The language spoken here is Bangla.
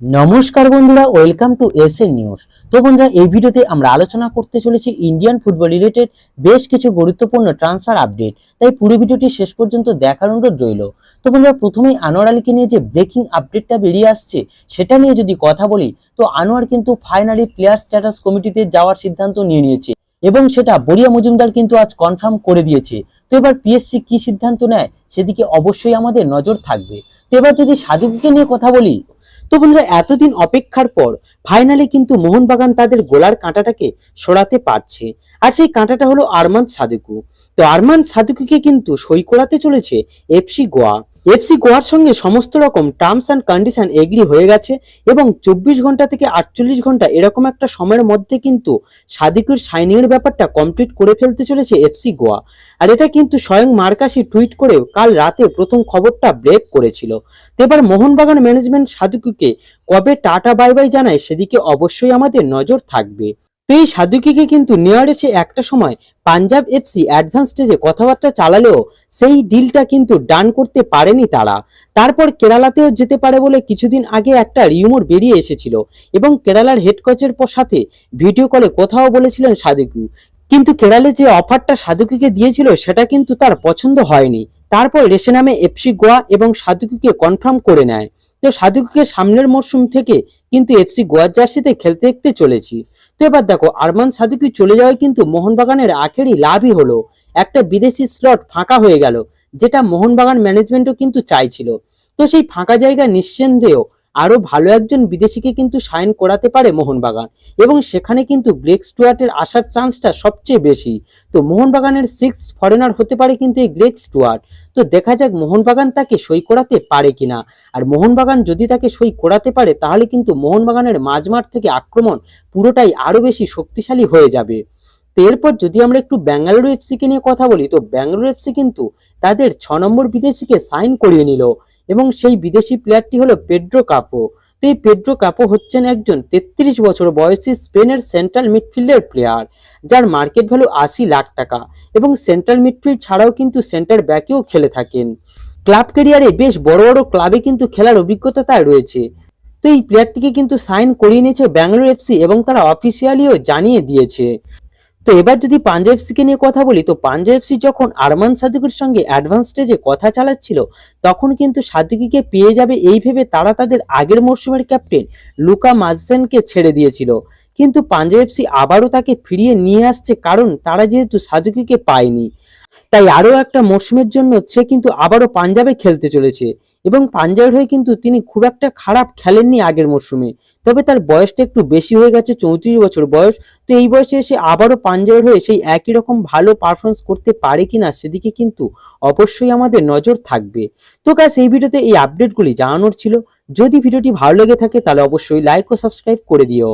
নমস্কার বন্ধুরা welcome to S N News তো বন্ধুরা, এই ভিডিওতে আমরা আলোচনা করতে চলেছি ইন্ডিয়ান ফুটবল রিলেটেড বেশ কিছু গুরুত্বপূর্ণ ট্রান্সফার আপডেট তাই পুরো ভিডিওটি শেষ পর্যন্ত দেখার অনুরোধ রইল। তো বন্ধুরা, প্রথমেই আনোয়ার আলীকে নিয়ে যে ব্রেকিং আপডেটটা বেরিয়ে আসছে, সেটা নিয়ে যদি কথা বলি, তো আনোয়ার কিন্তু ফাইনালি প্লেয়ার স্ট্যাটাস কমিটিতে যাওয়ার সিদ্ধান্ত নিয়ে নিয়েছে। এবং সেটা বরিয়া মজুমদার কিন্তু আজ কনফার্ম করে দিয়েছে। তো এবার পিএসসি কি সিদ্ধান্ত নেয়, সেদিকে অবশ্যই আমাদের নজর থাকবে। তো এবার যদি সাধুকে নিয়ে কথা বলি তো বন্ধুরা এতদিন অপেক্ষার পর ফাইনালি কিন্তু মোহনবাগান তাদের গোলার কাঁটাটাকে সরাতে পারছে। আর সেই কাঁটাটা হলো আরমান সাদুকু। তো আরমান সাদুকুকে কিন্তু সই করাতে চলেছে এফসি গোয়া। এফসি গোয়ার সঙ্গে সমস্ত রকম টার্মস অ্যান্ড কন্ডিশন এগ্রি হয়ে গেছে এবং চব্বিশ ঘণ্টা থেকে আটচল্লিশ ঘণ্টা এরকম একটা সময়ের মধ্যে কিন্তু সাদিকুর সাইনিং এর ব্যাপারটা কমপ্লিট করে ফেলতে চলেছে এফসি গোয়া আর এটা কিন্তু স্বয়ং মার্কাসি টুইট করে কাল রাতে প্রথম খবরটা ব্রেক করেছিল। তো এবার মোহনবাগান ম্যানেজমেন্ট সাধুকুকে কবে টাটা বাই বাই জানায় সেদিকে অবশ্যই আমাদের নজর থাকবে। তো এই সাধুকিকে কিন্তু নেওয়ার এসে একটা সময় পাঞ্জাব এফসি অ্যাডভান্স স্টেজে কথাবার্তা চালালেও সেই ডিলটা কিন্তু ডান করতে পারেনি তারা। তারপর কেরালাতেও যেতে পারে বলে কিছুদিন আগে একটা রিউমোর বেরিয়ে এসেছিল এবং কেরালার হেড কোচের সাথে ভিডিও কলে কথাও বলেছিলেন সাধুকু কিন্তু কেরালে যে অফারটা সাধুকিকে দিয়েছিল সেটা কিন্তু তার পছন্দ হয়নি। তারপর রেসে নামে এফসি গোয়া এবং সাধুকুকে কনফার্ম করে নেয়। তো সাধুকে সামনের মরশুম থেকে কিন্তু এফসি গোয়ার জার্সিতে খেলতে দেখতে চলেছি। তো এবার দেখো, আরমান সাধুকে চলে যাওয়ায় কিন্তু মোহনবাগানের আখেরই লাভই হলো। একটা বিদেশি স্লট ফাঁকা হয়ে গেল, যেটা মোহনবাগান ম্যানেজমেন্টও কিন্তু চাইছিল। তো সেই ফাঁকা জায়গা নিঃসন্দেহ আরও ভালো একজন বিদেশিকে কিন্তু সাইন করাতে পারে মোহনবাগান। এবং সেখানে কিন্তু গ্রেক স্টুয়ার্টের আসার চান্সটা সবচেয়ে বেশি। তো মোহনবাগানের সিক্স ফরেনার হতে পারে কিন্তু এই গ্রেক স্টুয়ার্ট। তো দেখা যাক মোহনবাগান তাকে সই করাতে পারে কিনা। আর মোহনবাগান যদি তাকে সই করাতে পারে, তাহলে কিন্তু মোহনবাগানের মাঝমাঠ থেকে আক্রমণ পুরোটাই আরও বেশি শক্তিশালী হয়ে যাবে। এরপর যদি আমরা একটু ব্যাঙ্গালুরু এফসি কে নিয়ে কথা বলি, তো ব্যাঙ্গালুরু এফসি কিন্তু তাদের ছ নম্বর বিদেশিকে সাইন করিয়ে নিল। এবং সেই বিদেশি প্লেয়ারটি হলো পেড্রো কাপো। তো এই পেড্রো কাপো হচ্ছেন একজন তেত্রিশ বছর বয়সী স্পেনের সেন্ট্রাল মিডফিল্ডের প্লেয়ার যার মার্কেট ভ্যালু আশি লাখ টাকা এবং সেন্ট্রাল মিডফিল্ড ছাড়াও কিন্তু সেন্টার ব্যাকেও খেলে থাকেন। ক্লাব ক্যারিয়ারে বেশ বড় বড় ক্লাবে কিন্তু খেলার অভিজ্ঞতা তার রয়েছে। তো এই প্লেয়ারটিকে কিন্তু সাইন করিয়ে নিয়েছে ব্যাঙ্গালোর এফসি এবং তারা অফিসিয়ালিও জানিয়ে দিয়েছে। তো এবার যদি পাঞ্জাব এফসিকে নিয়ে কথা বলি, তো পাঞ্জা এফসি যখন আরমান সাদিকুর সঙ্গে অ্যাডভান্স স্টেজে কথা চালাচ্ছিল, তখন কিন্তু সাদিকিকে পেয়ে যাবে এই ভেবে তারা তাদের আগের মরশুমের ক্যাপ্টেন লুকা মাজসেনকে ছেড়ে দিয়েছিল। কিন্তু পাঞ্জা এফসি আবারও তাকে ফিরিয়ে নিয়ে আসছে, কারণ তারা যেহেতু সাদুকিকে পায়নি। তাই আরও একটা মরশুমের জন্য সে কিন্তু আবারও পাঞ্জাবে খেলতে চলেছে এবং পাঞ্জাবের হয়ে কিন্তু তিনি খুব একটা খারাপ খেলেননি আগের মরশুমে। তবে তার বয়সটা একটু বেশি হয়ে গেছে, চৌত্রিশ বছর বয়স। তো এই বয়সে এসে আবারও পাঞ্জাবের হয়ে সেই একই রকম ভালো পারফরমেন্স করতে পারে কিনা সেদিকে কিন্তু অবশ্যই আমাদের নজর থাকবে। তো গাছ এই ভিডিওতে এই আপডেটগুলি জানানোর ছিল। যদি ভিডিওটি ভালো লেগে থাকে তাহলে অবশ্যই লাইক ও সাবস্ক্রাইব করে দিও।